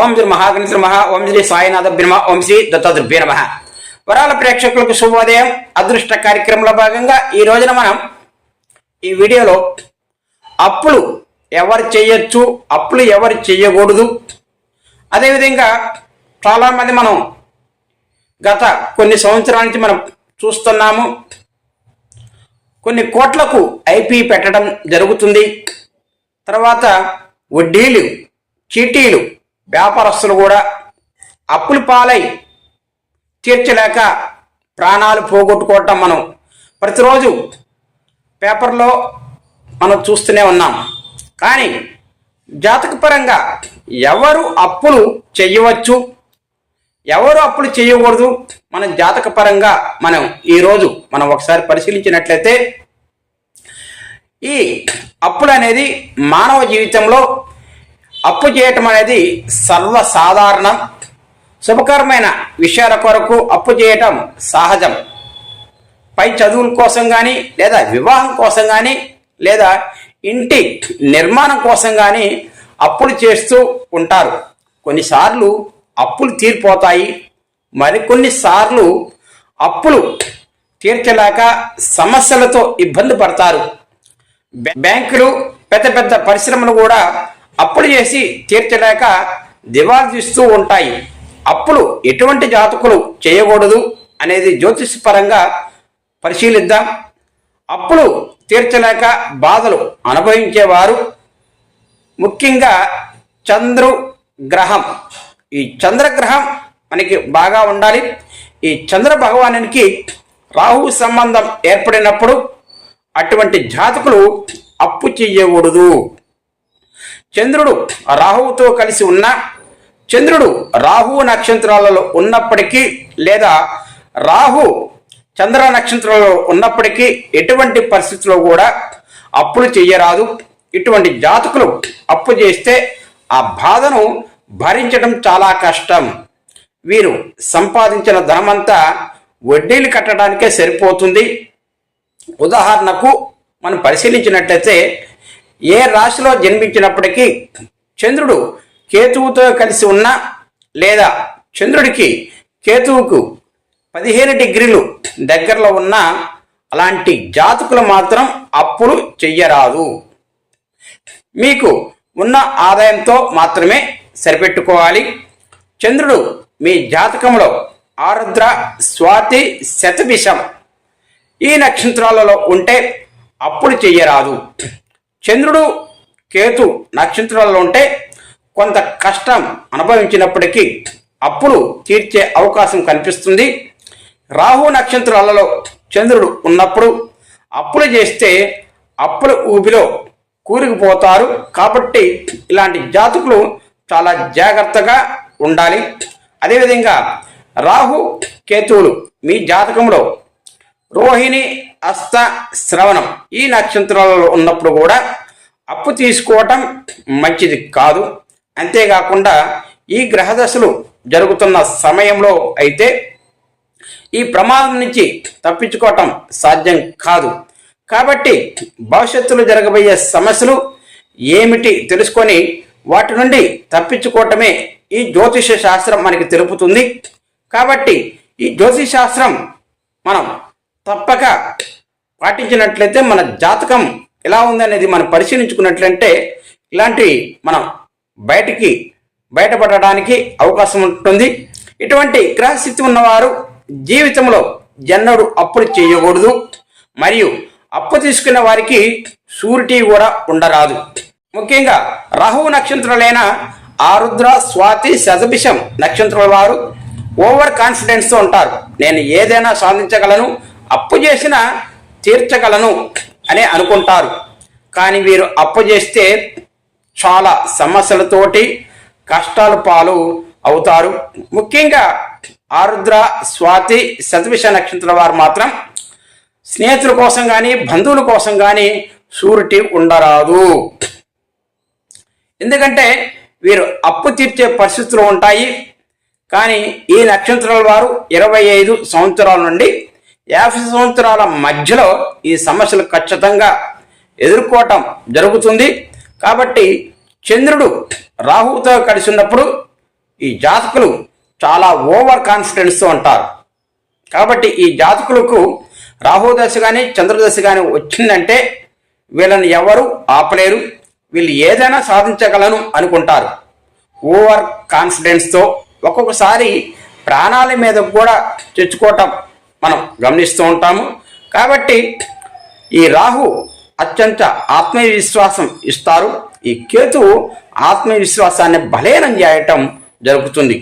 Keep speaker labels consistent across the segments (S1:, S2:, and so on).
S1: ఓం శ్రీ మహాగణేశ్వర మహా ఓం శ్రీ సాయినాథ బ్రహ్మ ఓం శ్రీ దత్తాత్రేయ నమ. వరాల ప్రేక్షకులకు శుభోదయం. అదృష్ట కార్యక్రమంలో భాగంగా ఈ రోజున మనం ఈ వీడియోలో అప్పులు ఎవరు చేయొచ్చు అప్పులు ఎవరు చేయకూడదు. అదేవిధంగా చాలామంది మనం గత కొన్ని సంవత్సరాల నుంచి మనం చూస్తున్నాము. కొన్ని కోట్లకు ఐపీ పెట్టడం జరుగుతుంది. తర్వాత వడ్డీలు చీటీలు వ్యాపారస్తులు కూడా అప్పులు పాలై తీర్చలేక ప్రాణాలు పోగొట్టుకోవటం మనం ప్రతిరోజు పేపర్లో మనం చూస్తూనే ఉన్నాం. కానీ జాతకపరంగా ఎవరు అప్పులు చేయవచ్చు? ఎవరు అప్పులు చేయకూడదు? మన జాతకపరంగా మనం ఈరోజు మనం ఒకసారి పరిశీలించినట్లయితే ఈ అప్పులు అనేది మానవ జీవితంలో అప్పు చేయటం అనేది సర్వసాధారణం శుభకరమైన విషయాల కొరకు అప్పు చేయటం సహజం. పై చదువుల కోసం కానీ లేదా వివాహం కోసం కానీ లేదా ఇంటి నిర్మాణం కోసం కానీ అప్పులు చేస్తూ ఉంటారు. కొన్నిసార్లు అప్పులు తీరిపోతాయి. మరికొన్నిసార్లు అప్పులు తీర్చలేక సమస్యలతో ఇబ్బంది పడతారు. బ్యాంకులు పెద్ద పెద్ద పరిశ్రమలు కూడా అప్పులు చేసి తీర్చలేక దివాళా తీస్తూ ఉంటాయి. అప్పులు ఎటువంటి జాతకులు చేయకూడదు అనేది జ్యోతిష్పరంగా పరిశీలిద్దాం. అప్పులు తీర్చలేక బాధలు అనుభవించేవారు. ముఖ్యంగా చంద్రు గ్రహం. ఈ చంద్రగ్రహం మనకి బాగా ఉండాలి. ఈ చంద్ర భగవానునికి రాహు సంబంధం ఏర్పడినప్పుడు అటువంటి జాతకులు అప్పు చెయ్యకూడదు చంద్రుడు రాహువుతో కలిసి ఉన్న చంద్రుడు రాహు నక్షత్రాలలో ఉన్నప్పటికీ లేదా రాహు చంద్ర నక్షత్రంలో ఉన్నప్పటికీ ఎటువంటి పరిస్థితుల్లో కూడా అప్పులు చేయరాదు ఇటువంటి జాతకులు అప్పు చేస్తే ఆ బాధను భరించడం చాలా కష్టం. వీరు సంపాదించిన ధనమంతా వడ్డీలు కట్టడానికే సరిపోతుంది. ఉదాహరణకు మనం పరిశీలించినట్లయితే ఏ రాశిలో జన్మించినప్పటికీ చంద్రుడు కేతువుతో కలిసి ఉన్న లేదా చంద్రుడికి కేతువుకు పదిహేను డిగ్రీలు దగ్గరలో ఉన్న అలాంటి జాతకులు మాత్రం అప్పులు చెయ్యరాదు. మీకు ఉన్న ఆదాయంతో మాత్రమే సరిపెట్టుకోవాలి. చంద్రుడు మీ జాతకంలో ఆరుద్ర స్వాతి శతభిషం ఈ నక్షత్రాలలో ఉంటే అప్పులు చెయ్యరాదు. చంద్రుడు కేతు నక్షత్రాల్లో ఉంటే కొంత కష్టం అనుభవించినప్పటికీ అప్పులు తీర్చే అవకాశం కనిపిస్తుంది. రాహు నక్షత్రాలలో చంద్రుడు ఉన్నప్పుడు అప్పులు చేస్తే అప్పుల ఊబిలో కూరుకుపోతారు. కాబట్టి ఇలాంటి జాతకులు చాలా జాగ్రత్తగా ఉండాలి. అదేవిధంగా రాహు కేతువులు మీ జాతకంలో రోహిణి అస్త శ్రవణం. ఈ నక్షత్రాలలో ఉన్నప్పుడు కూడా అప్పు తీసుకోవటం మంచిది కాదు. అంతేకాకుండా ఈ గ్రహదశలు జరుగుతున్న సమయంలో అయితే ఈ ప్రమాదం నుంచి తప్పించుకోవటం సాధ్యం కాదు. కాబట్టి భవిష్యత్తులో జరగబోయే సమస్యలు ఏమిటి తెలుసుకొని వాటి నుండి తప్పించుకోవటమే ఈ జ్యోతిష శాస్త్రం మనకి తెలుపుతుంది. కాబట్టి ఈ జ్యోతిష శాస్త్రం మనం తప్పక పాటించినట్లయితే మన జాతకం ఎలా ఉందనేది మనం పరిశీలించుకున్నట్లంటే ఇలాంటి మనం బయటికి బయటపడడానికి అవకాశం ఉంటుంది. ఇటువంటి గ్రహస్థితి ఉన్నవారు జీవితంలో జన్నుడు అప్పులు చేయకూడదు. మరియు అప్పు తీసుకున్న వారికి షూరిటీ కూడా ఉండరాదు. ముఖ్యంగా రాహువు నక్షత్రాలైన ఆరుద్ర స్వాతి శతభిషం నక్షత్రాల వారు ఓవర్ కాన్ఫిడెన్స్తో ఉంటారు. నేను ఏదైనా సాధించగలను అప్పు చేసిన తీర్చగలను అని అనుకుంటారు. కానీ వీరు అప్పు చేస్తే చాలా సమస్యలతోటి కష్టాలు పాలు అవుతారు. ముఖ్యంగా ఆరుద్ర స్వాతి శతవిష నక్షత్రం వారు మాత్రం స్నేహితుల కోసం కానీ బంధువుల కోసం కానీ షూరిటీ ఉండరాదు. ఎందుకంటే వీరు అప్పు తీర్చే పరిస్థితులు ఉంటాయి. కానీ ఈ నక్షత్రాల వారు ఇరవై ఐదు సంవత్సరాల నుండి యాభై సంవత్సరాల మధ్యలో ఈ సమస్యలు ఖచ్చితంగా ఎదుర్కోవటం జరుగుతుంది. కాబట్టి చంద్రుడు రాహుతో కలిసి ఉన్నప్పుడు ఈ జాతకులు చాలా ఓవర్ కాన్ఫిడెన్స్తో ఉంటారు. కాబట్టి ఈ జాతకులకు రాహుదశ కానీ చంద్రదశ కానీ వచ్చిందంటే వీళ్ళని ఎవరు ఆపలేరు. వీళ్ళు ఏదైనా సాధించగలను అనుకుంటారు. ఓవర్ కాన్ఫిడెన్స్తో ఒక్కొక్కసారి ప్రాణాల మీద కూడా తెచ్చుకోవటం మనం గమనిస్తూ ఉంటాము. కాబట్టి ఈ రాహు అత్యంత ఆత్మవిశ్వాసం ఇస్తారు. ఈ కేతువు ఆత్మవిశ్వాసాన్ని బలేనం చేయటం జరుగుతుంది.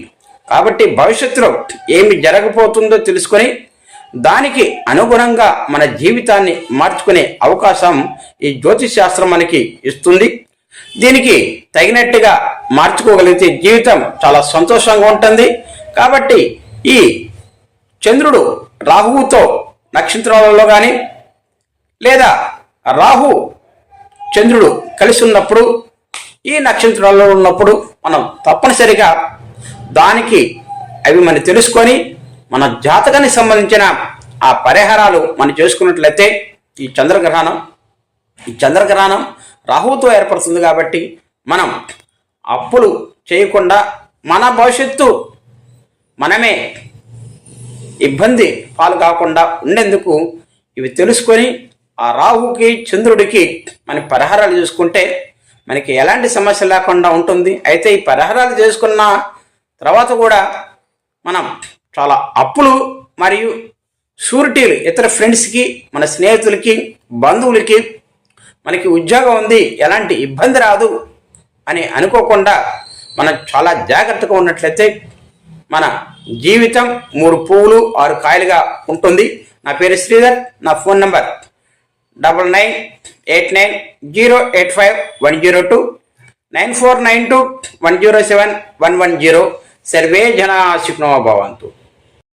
S1: కాబట్టి భవిష్యత్తులో ఏమి జరగబోతుందో తెలుసుకొని దానికి అనుగుణంగా మన జీవితాన్ని మార్చుకునే అవకాశం ఈ జ్యోతిష్ శాస్త్రం మనకి ఇస్తుంది. దీనికి తగినట్టుగా మార్చుకోగలిగితే జీవితం చాలా సంతోషంగా ఉంటుంది. కాబట్టి ఈ చంద్రుడు రాహువుతో నక్షత్రాలలో కానీ లేదా రాహు చంద్రుడు కలిసి ఉన్నప్పుడు ఈ నక్షత్రాలలో ఉన్నప్పుడు మనం తప్పనిసరిగా దానికి అవి మనం తెలుసుకొని మన జాతకానికి సంబంధించిన ఆ పరిహారాలు మనం చేసుకున్నట్లయితే ఈ చంద్రగ్రహణం ఈ చంద్రగ్రహణం రాహువుతో ఏర్పడుతుంది కాబట్టి మనం అప్పులు చేయకుండా మన భవిష్యత్తు మనమే ఇబ్బంది పాలు కాకుండా ఉండేందుకు ఇవి తెలుసుకొని ఆ రాహుకి చంద్రుడికి మన పరిహారాలు చూసుకుంటే మనకి ఎలాంటి సమస్య లేకుండా ఉంటుంది. అయితే ఈ పరిహారాలు చేసుకున్న తర్వాత కూడా మనం చాలా అప్పులు మరియు షూరిటీలు ఇతర ఫ్రెండ్స్కి మన స్నేహితులకి బంధువులకి మనకి ఉద్యోగం ఉంది ఎలాంటి ఇబ్బంది రాదు అని అనుకోకుండా మనం చాలా జాగ్రత్తగా ఉన్నట్లయితే మన జీవితం మూడు పువ్వులు ఆరు కాయలుగా ఉంటుంది. నా పేరు శ్రీధర్ నా phone number double nine eight nine zero eight five one zero two nine four nine two one zero seven one one zero. Survey జనా శుక్నో భవంతు.